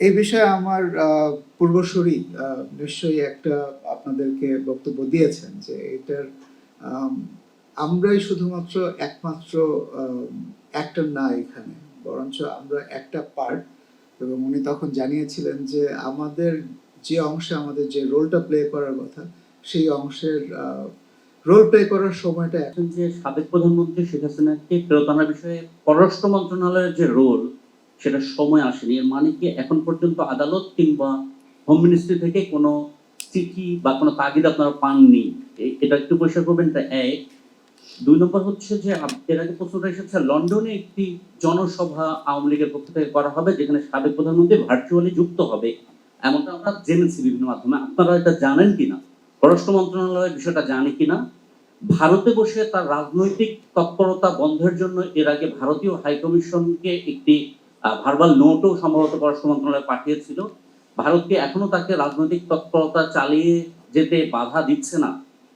এই বিষয়ে আমার পূর্বসূরি নিশ্চয়ই একটা আপনাদেরকে বক্তব্য দিয়েছেন যে এটার আমরাই শুধুমাত্র একমাত্র অ্যাক্টর না এখানে, বরঞ্চ আমরা একটা পার্ট এবং উনি তখন জানিয়েছিলেন যে আমাদের যে অংশে আমাদের যে রোলটা প্লে করার কথা, সেই অংশের রোল প্লে করার সময়টা এখন যে সাবেক প্রধানমন্ত্রী শেখ হাসিনাকে ফেরত আনার বিষয়ে পররাষ্ট্র মন্ত্রণালয়ের যে রোল সেটা সময় আসেনি। এর মানে কি? এখন পর্যন্ত আদালত কিংবা হোম মিনিস্ট্রি থেকে কোনো চিঠি বা কোনো তাগিদ আপনারা পাননি। এটা একটু পরিষ্কার করবেন। এটা এক। দুই নম্বর হচ্ছে যে এর আগে প্রশ্নটা এসেছে, লন্ডনে একটি জনসভা আওয়ামী লীগের পক্ষ থেকে করা হবে, যেখানে সাবেক প্রধানমন্ত্রী ভার্চুয়ালি যুক্ত হবে। এমনটা আমরা জেনেছি বিভিন্ন মাধ্যমে। আপনারা এটা জানেন কিনা? পররাষ্ট্র মন্ত্রণালয় বিষয়টা জানে কিনা? ভারতে বসে তার রাজনৈতিক তৎপরতা বন্ধের জন্য এর আগে ভারতীয় হাইকমিশনকে একটি ভার্বাল নোটও সম্ভবত পররাষ্ট্র মন্ত্রণালয় পাঠিয়েছিল। ভারতকে এখনও তাকে রাজনৈতিক তৎপরতা চালিয়ে যেতে বাধা দিচ্ছে না।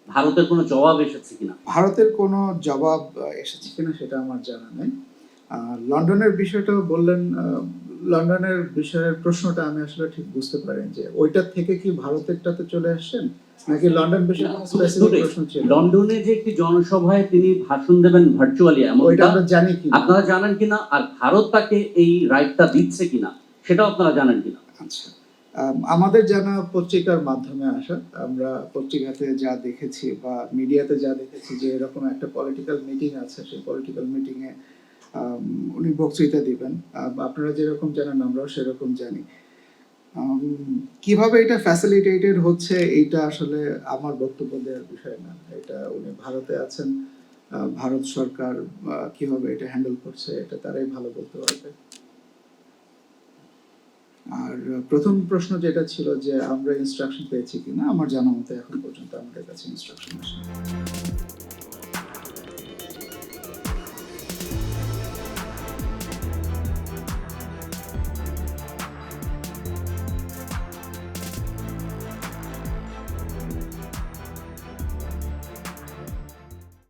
ভারতের কোনো জবাব এসেছে কিনা? ভারতের কোনো জবাব এসেছে কিনা সেটা আমার জানা নেই। লন্ডনের বিষয়টা বললেন লন্ডনের বিষয়ের প্রশ্নটা আমি আসলে ঠিক বুঝতে পারি যে ওইটার থেকে কি ভারতেরটাতে চলে আসছেন? নাকি লন্ডন বিষয়ে স্পেসিফিক প্রশ্ন ছিল? লন্ডনে যে একটি জনসভায় তিনি ভাষণ দেবেন ভার্চুয়ালি এমন ওইটা আমরা জানি কি আপনারা জানেন কিনা? আর ভারত তাকে এই রাইটটা দিচ্ছে কিনা সেটাও আপনারা জানেন কিনা? আচ্ছা। আমাদের জানা পত্রিকার মাধ্যমে আসা আমরা পত্রিকাতে যা দেখেছি বা মিডিয়াতে যা দেখেছি যে এরকম একটা পলিটিক্যাল মিটিং আছে সেই পলিটিক্যাল মিটিং এ আম, উনি বক্তৃতা দিবেন। আপনারা যেরকম জানেন, আমরাও সেরকম জানি। কীভাবে এটা ফ্যাসিলিটেটেড হচ্ছে, এইটা আসলে আমার বক্তব্য দেওয়ার বিষয় না। এটা উনি ভারতে আছেন ভারত সরকার কীভাবে এটা হ্যান্ডেল করছে, এটা তারাই ভালো বলতে পারবে। আর প্রথম প্রশ্ন যেটা ছিল যে, আমরা ইনস্ট্রাকশন পেয়েছি কিনা, আমার জানা মতে এখন পর্যন্ত আমাদের কাছে ইনস্ট্রাকশন আসেনি।